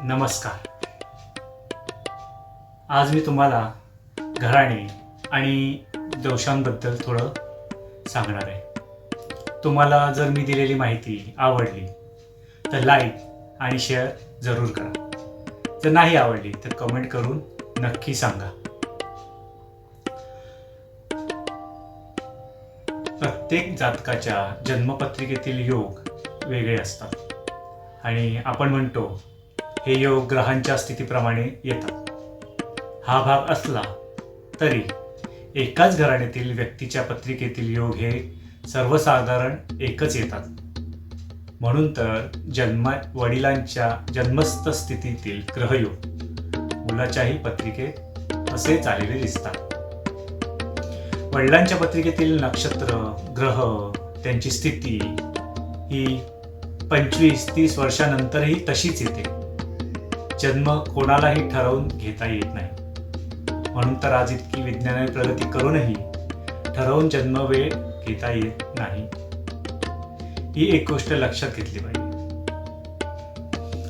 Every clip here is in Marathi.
नमस्कार. आज मी तुम्हाला घराणे आणि दोषांबद्दल थोडं सांगणार आहे. तुम्हाला जर मी दिलेली माहिती आवडली तर लाईक आणि शेअर जरूर करा. जर नाही आवडली तर कमेंट करून नक्की सांगा. प्रत्येक जातकाच्या जन्मपत्रिकेतील योग वेगळे असतात. आणि आपण म्हणतो हे योग ग्रहांच्या स्थितीप्रमाणे येतात. हा भाग असला तरी एकाच घराण्यातील व्यक्तीच्या पत्रिकेतील योग हे सर्वसाधारण एकच येतात. म्हणून तर जन्म वडिलांच्या जन्मस्थ स्थितीतील ग्रहयोग मुलाच्याही पत्रिकेत असेच आलेले दिसतात. वडिलांच्या पत्रिकेतील नक्षत्र ग्रह त्यांची स्थिती ही पंचवीस तीस वर्षानंतरही तशीच येते. जन्म कोणालाही ठरवून घेता येत नाही. म्हणून तर आज इतकी विज्ञानाने प्रगती करूनही ठरवून जन्म वेळ घेता येत नाही. ही एक गोष्ट लक्षात घेतली पाहिजे.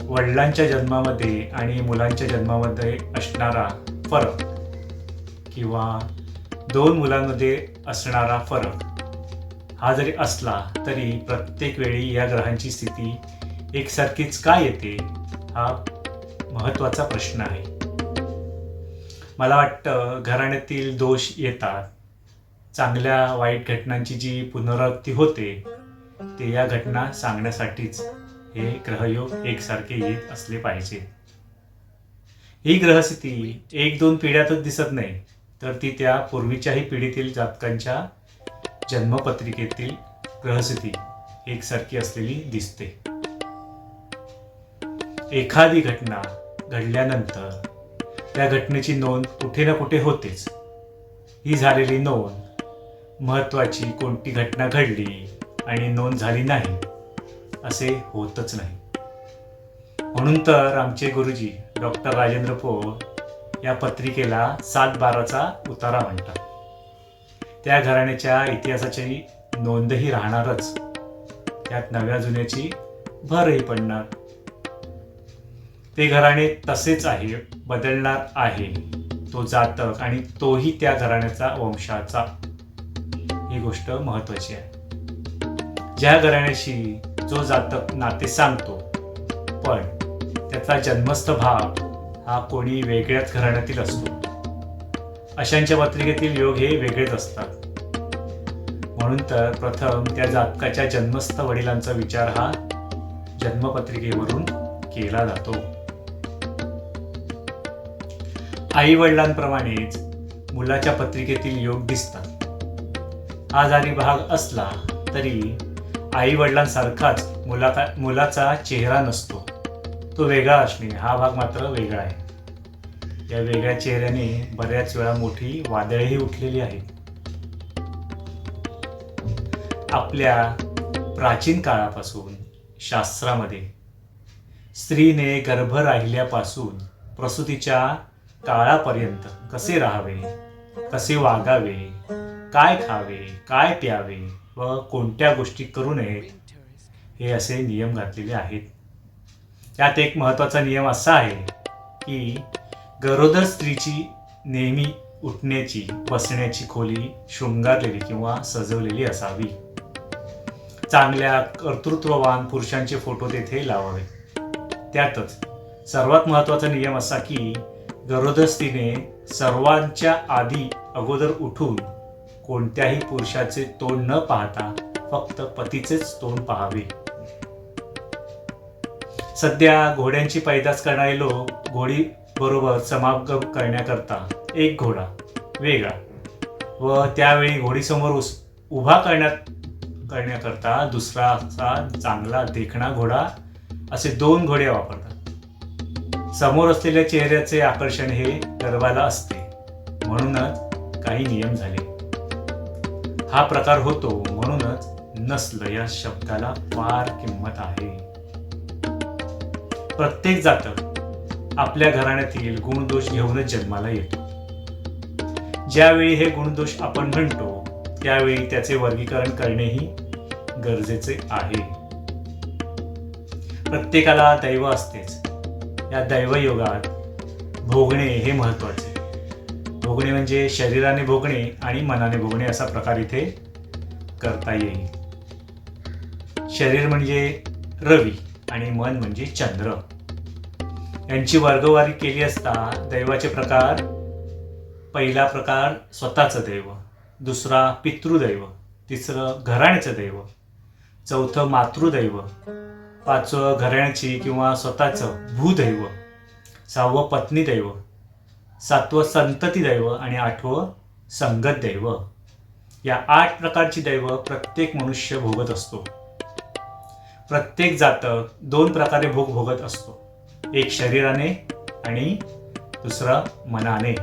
वडिलांच्या जन्मामध्ये आणि मुलांच्या जन्मामध्ये असणारा फरक किंवा दोन मुलांमध्ये असणारा फरक हा जरी असला तरी प्रत्येक वेळी या ग्रहांची स्थिती एकसारखीच का येते हा महत्त्वाचा प्रश्न आहे. मला वाटतं घराण्यातील दोष येतात. चांगल्या वाईट घटनांची जी पुनरावृत्ती होते ते या घटना सांगण्यासाठीच हे ग्रहयोग एकसारखे येत असले पाहिजे. ही ग्रहस्थिती एक दोन पिढ्यातच दिसत नाही तर ती त्या पूर्वीच्याही पिढीतील जातकांच्या जन्मपत्रिकेतील ग्रहस्थिती एकसारखी असलेली दिसते. एखादी घटना घडल्यानंतर त्या घटनेची नोंद कुठे ना कुठे होतेच. ही झालेली नोंद महत्वाची कोणती घटना घडली आणि नोंद झाली नाही असे होतच नाही. म्हणून तर आमचे गुरुजी डॉक्टर राजेंद्र पोळ या पत्रिकेला सात बाराचा उतारा म्हणतात. त्या घराण्याच्या इतिहासाची नोंदही राहणारच. त्यात नव्या जुन्याची भरही पडणार. ते घराणे तसेच आहे बदलणार आहे. तो जातक आणि तोही त्या घराण्याचा वंशाचा. ही गोष्ट महत्वाची आहे. ज्या घराण्याशी जो जातक नाते सांगतो पण त्याचा जन्मस्थ भाग हा कोणी वेगळ्याच घराण्यातील असतो. अशांच्या पत्रिकेतील योग हे वेगळेच असतात. म्हणून तर प्रथम त्या जातकाच्या जन्मस्थ वडिलांचा विचार हा जन्मपत्रिकेवरून केला जातो. आई वडिलांप्रमाणेच मुलाच्या पत्रिकेतील योग दिसतात. आजारी भाग असला तरी आई वडिलांसारखाच मुलाचा मुलाचा चेहरा नसतो. तो वेगळा असणे हा भाग मात्र वेगळा आहे. या वेगळ्या चेहऱ्याने बऱ्याच वेळा मोठी वादळेही उठलेली आहेत आपल्या प्राचीन काळापासून शास्त्रामध्ये स्त्रीने गर्भ राहिल्यापासून प्रसूतीच्या काळापर्यंत कसे राहावे? कसे वागावे? काय खावे? काय प्यावे? व कोणत्या गोष्टी करू नयेत? हे असे नियम घातलेले आहेत. त्यात एक महत्त्वाचा नियम असा आहे की गरोदर स्त्रीची नेहमी उठण्याची बसण्याची खोली शृंगारलेली किंवा सजवलेली असावी. चांगल्या कर्तृत्ववान पुरुषांचे फोटो तेथे लावावे. त्यातच सर्वात महत्त्वाचा नियम असा की गरोदर सर्वांच्या आधी अगोदर उठून कोणत्याही पुरुषाचे तोंड न पाहता फक्त पतीचेच तोंड पाहावे. सध्या घोड्यांची पैदास करणारे लोक घोडी बरोबर समागम करण्याकरता एक घोडा वेगळा व त्यावेळी घोडीसमोर उस उभा करण्यात करण्याकरता दुसरा चांगला देखणा घोडा असे दोन घोडे वापरतात. समोर असलेल्या चेहऱ्याचे आकर्षण हे गर्वाला असते. म्हणूनच काही नियम झाले. हा प्रकार होतो म्हणूनच नसलं या शब्दाला फार किंमत आहे. प्रत्येक जातक आपल्या घराण्यातील गुणदोष घेऊनच जन्माला येतो. ज्यावेळी हे गुणदोष आपण म्हणतो त्यावेळी त्याचे वर्गीकरण करणेही गरजेचे आहे. प्रत्येकाला दैव असतेच. या दैवयोगात भोगणे हे महत्त्वाचे. भोगणे म्हणजे शरीराने भोगणे आणि मनाने भोगणे असा प्रकार इथे करता येईल. शरीर म्हणजे रवी आणि मन म्हणजे चंद्र. यांची वर्गवारी केली असता दैवाचे प्रकार पहिला प्रकार स्वतःचं दैव दुसरा पितृदैव तिसरं घराण्याचं दैव चौथं मातृदैव पाचवं घराण्याची किंवा स्वतःचं भूदैव सहावं पत्नी दैव सातवं संतती दैव आणि आठवं संगत दैव या आठ प्रकारची दैव प्रत्येक मनुष्य भोगत असतो. प्रत्येक जातक दोन प्रकारे भोग भोगत असतो. एक शरीराने आणि दुसरा मनाने.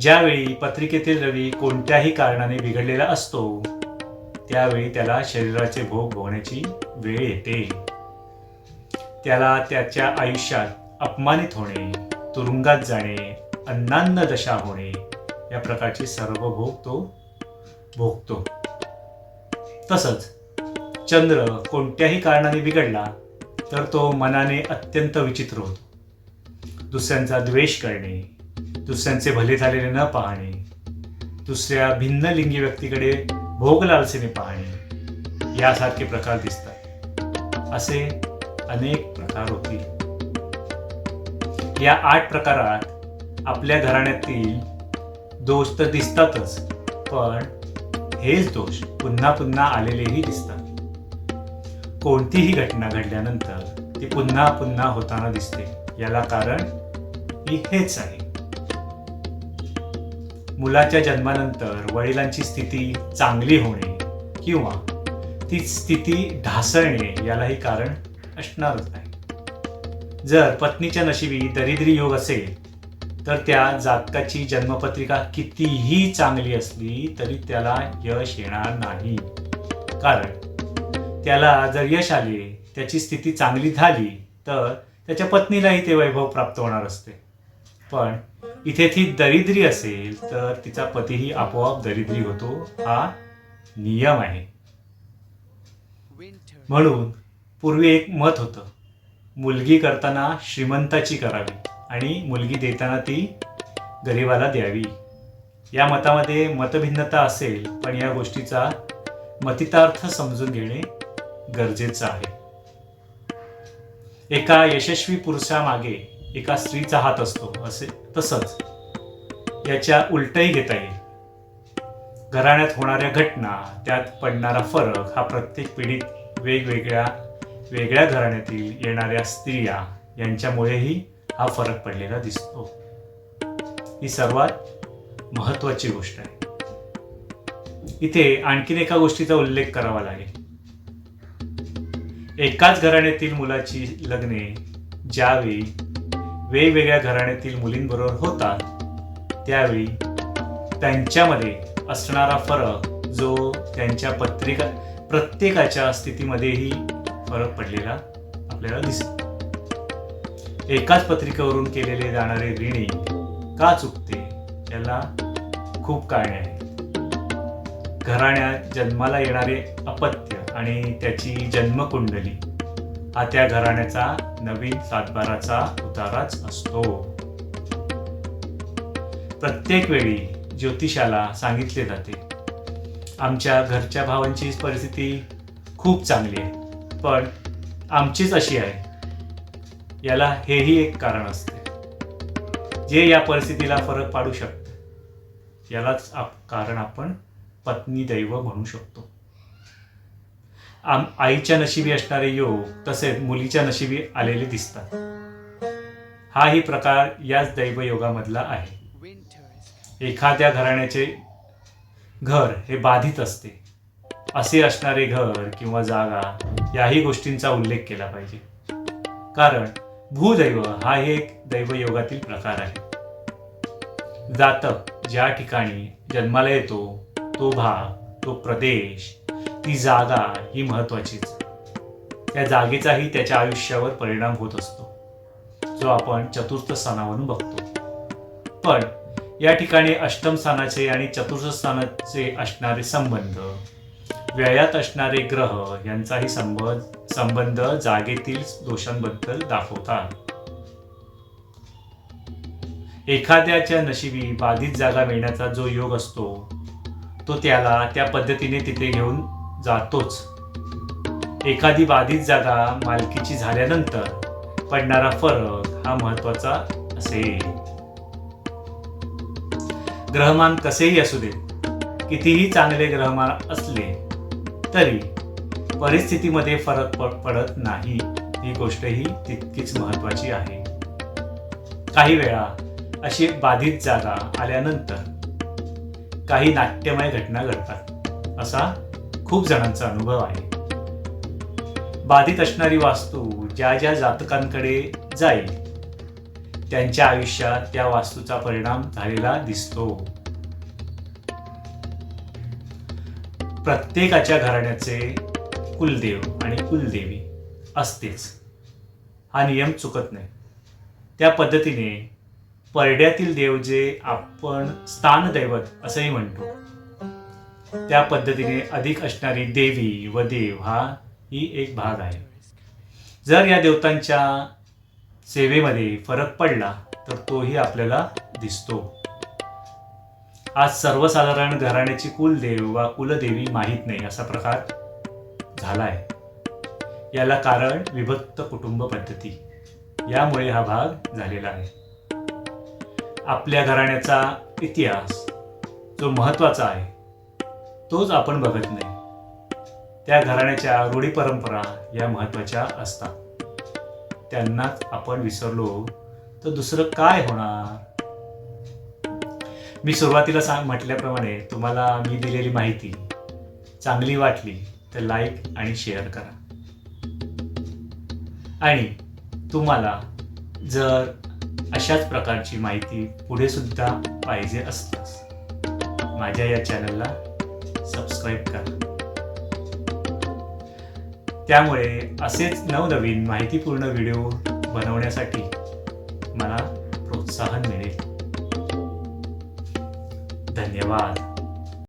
ज्यावेळी पत्रिकेतील रवी कोणत्याही कारणाने बिघडलेला असतो त्यावेळी त्याला शरीराचे भोग भोगण्याची वेळ येते. त्याला त्याच्या आयुष्यात अपमानित होणे तुरुंगात जाणे अन्नान्न दशा होणे या प्रकारचे सर्व भोग तो भोगतो. तसंच चंद्र कोणत्याही कारणाने बिघडला तर तो मनाने अत्यंत विचित्र होतो. दुसऱ्यांचा द्वेष करणे दुसऱ्यांचे भले झालेले न पाहणे दुसऱ्या भिन्न लिंगी व्यक्तीकडे भोगलालसेने पाहणे. यासारखे प्रकार दिसतात. असे अनेक प्रकार होतील. या आठ प्रकारात आपल्या घराण्यातील दोष तर दिसतातच पण हेच दोष पुन्हा पुन्हा आलेलेही दिसतात. कोणतीही घटना घडल्यानंतर ती पुन्हा पुन्हा होताना दिसते. याला कारण ही हेच आहे. मुलाच्या जन्मानंतर वडिलांची स्थिती चांगली होणे किंवा ती स्थिती ढासळणे यालाही कारण असणारच नाही. जर पत्नीच्या नशिबी दरिद्री योग असेल तर त्या जातकाची जन्मपत्रिका कितीही चांगली असली तरी त्याला यश येणार नाही. कारण त्याला जर यश आले त्याची स्थिती चांगली झाली तर त्याच्या पत्नीलाही ते वैभव प्राप्त होणार असते. पण इथे ती दरिद्री असेल तर तिचा पतीही आपोआप दरिद्री होतो. हा नियम आहे. म्हणून पूर्वी एक मत होतं. मुलगी करताना श्रीमंताची करावी आणि मुलगी देताना ती गरिबाला द्यावी. या मतामध्ये मतभिन्नता असेल पण या गोष्टीचा मतितार्थ समजून घेणे गरजेचं आहे. एका यशस्वी पुरुषामागे एका स्त्रीचा हात असतो असे तसंच याच्या उलटही घेता येईल. घराण्यात होणाऱ्या घटना त्यात पडणारा फरक हा प्रत्येक पिढीत वेगवेगळ्या वेगळ्या घराण्यातील येणाऱ्या स्त्रिया यांच्यामुळेही हा फरक पडलेला दिसतो. ही सर्वात महत्वाची गोष्ट आहे. इथे आणखीन एका गोष्टीचा उल्लेख करावा लागेल. एकाच घराण्यातील मुलाची लग्ने ज्यावेळी वेगवेगळ्या घराण्यातील मुलींबरोबर होतात त्यावेळी त्यांच्यामध्ये असणारा फरक जो त्यांच्या पत्रिका प्रत्येकाच्या स्थितीमध्येही फरक पडलेला आपल्याला दिसतो. एकाच पत्रिकेवरून केलेले जाणारे ऋणी का चुकते याला खूप कारणे आहेत. घराण्यात जन्माला येणारे अपत्य आणि त्याची जन्मकुंडली हा त्या घराण्याचा नवीन सातबाराचा उताराच असतो. प्रत्येक वेळी ज्योतिषाला सांगितले जाते. आमच्या घरच्या भावांची परिस्थिती खूप चांगली आहे पण आमचीच अशी आहे. याला हेही एक कारण असते. जे या परिस्थितीला फरक पाडू शकते यालाच आप कारण आपण पत्नी दैव म्हणू शकतो. आम आईच्या नशिबी असणारे योग तसेच मुलीच्या नशिबी आलेले दिसतात. हाही प्रकार याच दैवयोगामधला आहे. एखाद्या घराण्याचे घर हे बाधित असते. असे असणारे घर किंवा जागा याही गोष्टींचा उल्लेख केला पाहिजे. कारण भूदैव हा एक दैवयोगातील प्रकार आहे. जातक ज्या ठिकाणी जन्माला येतो तो भाग तो प्रदेश ती जागा ही महत्त्वाचीच त्या जागेचाही त्याच्या आयुष्यावर परिणाम होत असतो. जो आपण चतुर्थ स्थानावरून बघतो. पण या ठिकाणी अष्टम स्थानाचे आणि चतुर्थ स्थानाचे असणारे संबंध व्ययात असणारे ग्रह यांचाही संबंध संबंध जागेतील दोषांबद्दल दाखवतात. एखाद्याच्या नशिबी बाधित जागा मिळण्याचा जो योग असतो तो त्याला त्या पद्धतीने तिथे घेऊन जातोच. एखादी बाधित जागा मालकीची झाल्यानंतर पडणारा फरक हा महत्त्वाचा असेल. ग्रहमान कसेही असू दे कितीही चांगले ग्रहमान असले तरी परिस्थितीमध्ये फरक पडत नाही. ही गोष्टही तितकीच महत्वाची आहे. काही वेळा अशी बाधित जागा आल्यानंतर काही नाट्यमय घटना घडतात. असा खूप जणांचा अनुभव आहे. बाधित असणारी वास्तू ज्या ज्या जातकांकडे जाईल त्यांच्या आयुष्यात त्या वास्तूचा परिणाम झालेला दिसतो. प्रत्येकाच्या घराण्याचे कुलदेव आणि कुलदेवी असतेच. हा नियम चुकत नाही. त्या पद्धतीने परड्यातील देव जे आपण स्थानदैवत असंही म्हणतो. त्या पद्धतीने अधिक असणारी देवी व देव हा ही एक भाग आहे. जर या देवतांच्या सेवेमध्ये फरक पडला तर तोही आपल्याला दिसतो. आज सर्वसाधारण घराण्याची कुलदेव वा कुलदेवी माहीत नाही असा प्रकार झाला आहे याला कारण विभक्त कुटुंब पद्धती. यामुळे हा भाग झालेला आहे. आपल्या घराण्याचा इतिहास जो महत्त्वाचा आहे तोच आपण बघत नाही. त्या घराण्याच्या रूढी परंपरा या महत्त्वाच्या असतात. त्यांनाच आपण विसरलो तर दुसरं काय होणार? मी सुरुवातीला सांग म्हटल्याप्रमाणे तुम्हाला मी दिलेली माहिती चांगली वाटली तर लाईक आणि शेअर करा. आणि तुम्हाला जर अशाच प्रकारची माहिती पुढे सुद्धा पाहिजे असल्यास माझ्या या चॅनलला सबस्क्राईब करा. त्यामुळे असेच नवनवीन माहितीपूर्ण व्हिडिओ बनवण्यासाठी मला प्रोत्साहन मिळेल. धन्यवाद.